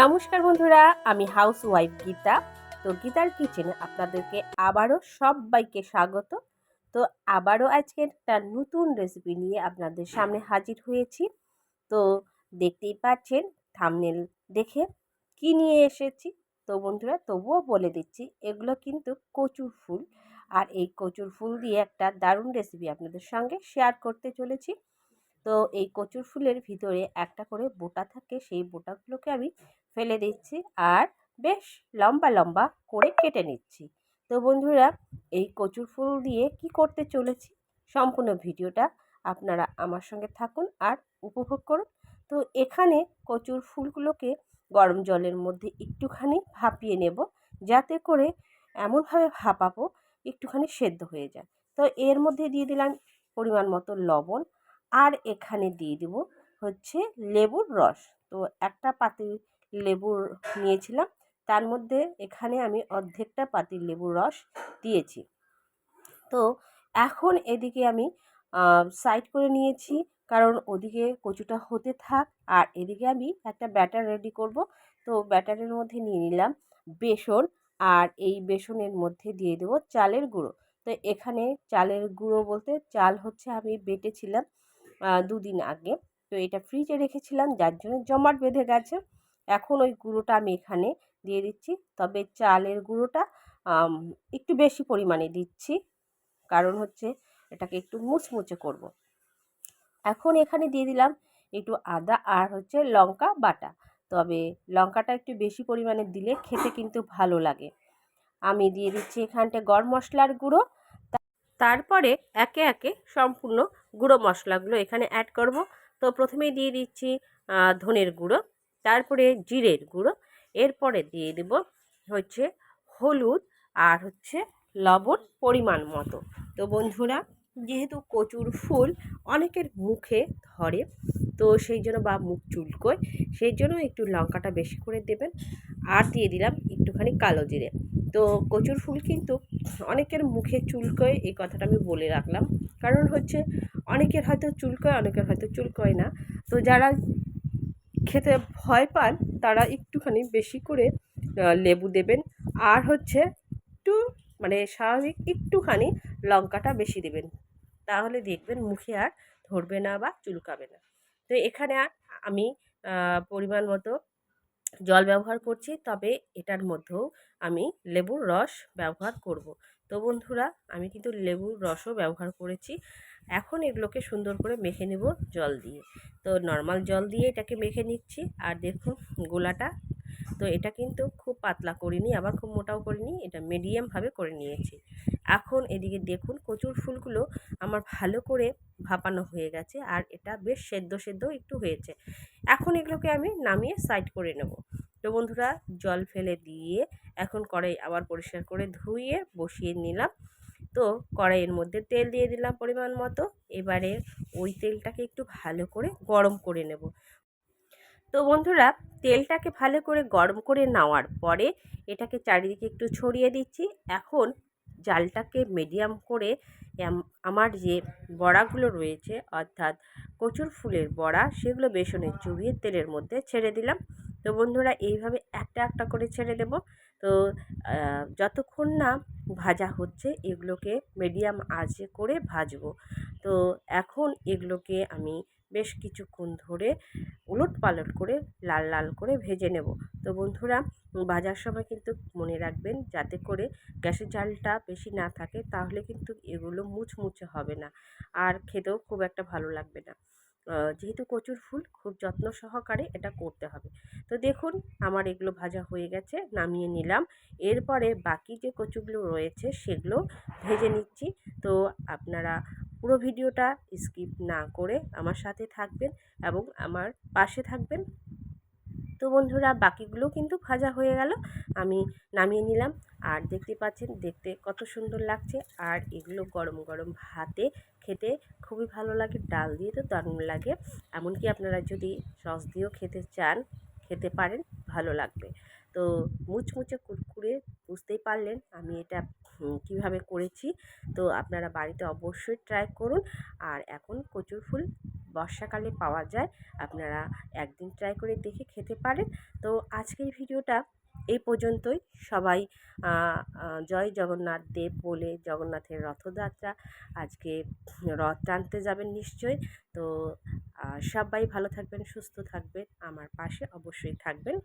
নমস্কার বন্ধুরা, আমি হাউস ওয়াইফ গীতা। তো গীতার কিচেনে আপনাদেরকে আবারও সবাইকে স্বাগত। তো আবারও আজকে একটা নতুন রেসিপি নিয়ে আপনাদের সামনে হাজির হয়েছি। তো দেখতেই পাচ্ছেন থামনেল দেখে কি নিয়ে এসেছি। তো বন্ধুরা, তবুও বলে দিচ্ছি, এগুলো কিন্তু কচুর ফুল। আর এই কচুর ফুল দিয়ে একটা দারুণ রেসিপি আপনাদের সঙ্গে শেয়ার করতে চলেছি। তো এই কচুর ফুলের ভিতরে একটা করে বোটা থাকে, সেই বোটাগুলোকে আমি ফেলে দিচ্ছি আর বেশ লম্বা লম্বা করে কেটে নিচ্ছি। তো বন্ধুরা, এই কচুর ফুল দিয়ে কি করতে চলেছি সম্পূর্ণ ভিডিওটা আপনারা আমার সঙ্গে থাকুন আর উপভোগ করুন। তো এখানে কচুর ফুলগুলোকে গরম জলের মধ্যে একটুখানি ভাপিয়ে নেব, যাতে করে এমনভাবে ভাপাবো একটুখানি সেদ্ধ হয়ে যায়। তো এর মধ্যে দিয়ে দিলাম পরিমাণ মতো লবণ আর এখানে দিয়ে দেব হচ্ছে লেবুর রস। তো একটা পাতি লেবুর নিয়েছিলাম, তার মধ্যে এখানে আমি অর্ধেকটা পাতি লেবুর রস দিয়েছি। তো এখন এদিকে আমি সাইড করে নিয়েছি, কারণ ওদিকে কচুটা হতে থাক। আর এদিকে আমি একটা ব্যাটার রেডি করব। তো ব্যাটারের মধ্যে নিয়ে নিলাম বেসন, আর এই বেসনের মধ্যে দিয়ে দেবো চালের গুঁড়ো। তো এখানে চালের গুঁড়ো বলতে চাল হচ্ছে আমি বেটেছিলাম দুদিন আগে। তো এটা ফ্রিজে রেখেছিলাম, যার জন্য জমাট বেঁধে গেছে। এখন ওই গুঁড়োটা আমি এখানে দিয়ে দিচ্ছি। তবে চালের গুঁড়োটা একটু বেশি পরিমাণে দিচ্ছি। কারণ হচ্ছে এটাকে একটু মুচমুচে করব। এখন এখানে দিয়ে দিলাম একটু আদা আর হচ্ছে লঙ্কা বাটা। তবে লঙ্কাটা একটু বেশি পরিমাণে দিলে খেতে কিন্তু ভালো লাগে। আমি দিয়ে দিচ্ছি এখানটা গরম মশলার গুঁড়ো। তারপরে একে একে সম্পূর্ণ গুঁড়ো মশলাগুলো এখানে অ্যাড করব। তো প্রথমেই দিয়ে দিচ্ছি ধনের গুঁড়ো, তারপরে জিরের গুঁড়ো, এরপরে দিয়ে দেব হচ্ছে হলুদ আর হচ্ছে লবণ পরিমাণ মতো। তো বন্ধুরা, যেহেতু কচুর ফুল অনেকের মুখে ধরে, তো সেই জন্য বা মুখ চুলকোয়, সেই জন্য একটু লঙ্কাটা বেশি করে দেবেন। আর দিয়ে দিলাম একটুখানি কালো জিরে। তো কচুর ফুল কিন্তু অনেকের মুখে চুলকোয়, এই কথাটা আমি বলে রাখলাম। কারণ হচ্ছে অনেকের হয়তো চুলকোয়, অনেকের হয়তো চুলকোয় না। তো যারা খেতে ভয় পান, তারা একটুখানি বেশি করে লেবু দেবেন। আর হচ্ছে একটু মানে স্বাভাবিক একটুখানি লঙ্কাটা বেশি দেবেন। তাহলে দেখবেন মুখে আর ধরবে না বা চুলকাবে না। তো এখানে আমি পরিমাণ মতো জল ব্যবহার করছি, তবে এটার মধ্যেও আমি লেবুর রস ব্যবহার করব। তো বন্ধুরা, আমি কিন্তু লেবুর রসও ব্যবহার করেছি। এখন এগুলোকে সুন্দর করে মেখে নেব জল দিয়ে। তো নর্মাল জল দিয়ে এটাকে মেখে নিচ্ছি। আর দেখুন, গোলাটা তো এটা কিন্তু খুব পাতলা করিনি, আবার খুব মোটাও করিনি, এটা মিডিয়ামভাবে করে নিয়েছি। এখন এদিকে দেখুন কচুর ফুলগুলো আমার ভালো করে ভাপানো হয়ে গেছে, আর এটা বেশ সেদ্ধ সেদ্ধ একটু হয়েছে। এখন এগুলোকে আমি নামিয়ে সাইড করে নেব। তো বন্ধুরা, জল ফেলে দিয়ে এখন কড়াই আবার পরিষ্কার করে ধুয়ে বসিয়ে নিলাম। তো কড়াইয়ের মধ্যে তেল দিয়ে দিলাম পরিমাণ মতো। এবারে ওই তেলটাকে একটু ভালো করে গরম করে নেব। তো বন্ধুরা, তেলটাকে ভালো করে গরম করে নেওয়ার পরে এটাকে চারিদিকে একটু ছড়িয়ে দিচ্ছি। এখন জালটাকে মিডিয়াম করে আমার যে বড়াগুলো রয়েছে, অর্থাৎ কচুর ফুলের বড়া, সেগুলো বেসনে চুবিয়ে তেলের মধ্যে ছেড়ে দিলাম। তো বন্ধুরা, এইভাবে একটা একটা করে ছেড়ে দেব। তো যতক্ষণ না ভাজা হচ্ছে এগুলোকে মিডিয়াম আঁচে করে ভাজবো। তো, এখন এগুলোকে আমি বেশ কিছুক্ষণ ধরে উলট পালট করে লাল লাল করে ভেজে নেব। তো, বন্ধুরা, ভাজার সময় কিন্তু মনে রাখবেন যাতে করে গ্যাসের জালটা বেশি না থাকে, তাহলে কিন্তু এগুলো মুচমুচে হবে না। আর খেতেও খুব একটা ভালো লাগবে না। যেহেতু কচুর ফুল, খুব যত্ন সহকারে এটা করতে হবে। তো দেখুন, আমার এগুলো ভাজা হয়ে গেছে, নামিয়ে নিলাম। এরপরে বাকি যে কচুগুলো রয়েছে, সেগুলো ভেজে নিচ্ছি। তো আপনারা পুরো ভিডিওটা স্কিপ না করে আমার সাথে থাকবেন এবং আমার পাশে থাকবেন। তো বন্ধুরা, বাকিগুলো কিন্তু ভাজা হয়ে গেল, আমি নামিয়ে নিলাম। আর দেখতে পাচ্ছেন, দেখতে কত সুন্দর লাগছে। আর এগুলো গরম গরম ভাতে খেতে খুবই ভালো লাগে, ডাল দিয়ে তো দারুণ লাগে। এমনকি আপনারা যদি সস দিয়েও খেতে চান, খেতে পারেন, ভালো লাগবে। তো মুচমুচে কুরকুরে বুঝতেই পারলেন আমি এটা কীভাবে করেছি। তো আপনারা বাড়িতে অবশ্যই ট্রাই করুন। আর এখন কচুর ফুল বর্ষাকালে পাওয়া যায়, আপনারা একদিন ট্রাই করে দেখে খেতে পারেন। তো আজকের ভিডিওটা এই পর্যন্তই। সবাই জয় জগন্নাথ দেব বলে জগন্নাথের রথযাত্রা আজকে রথ টানতে যাবেন নিশ্চয় তো সবাই ভালো থাকবেন, সুস্থ থাকবেন। আমার পাশে অবশ্যই থাকবেন।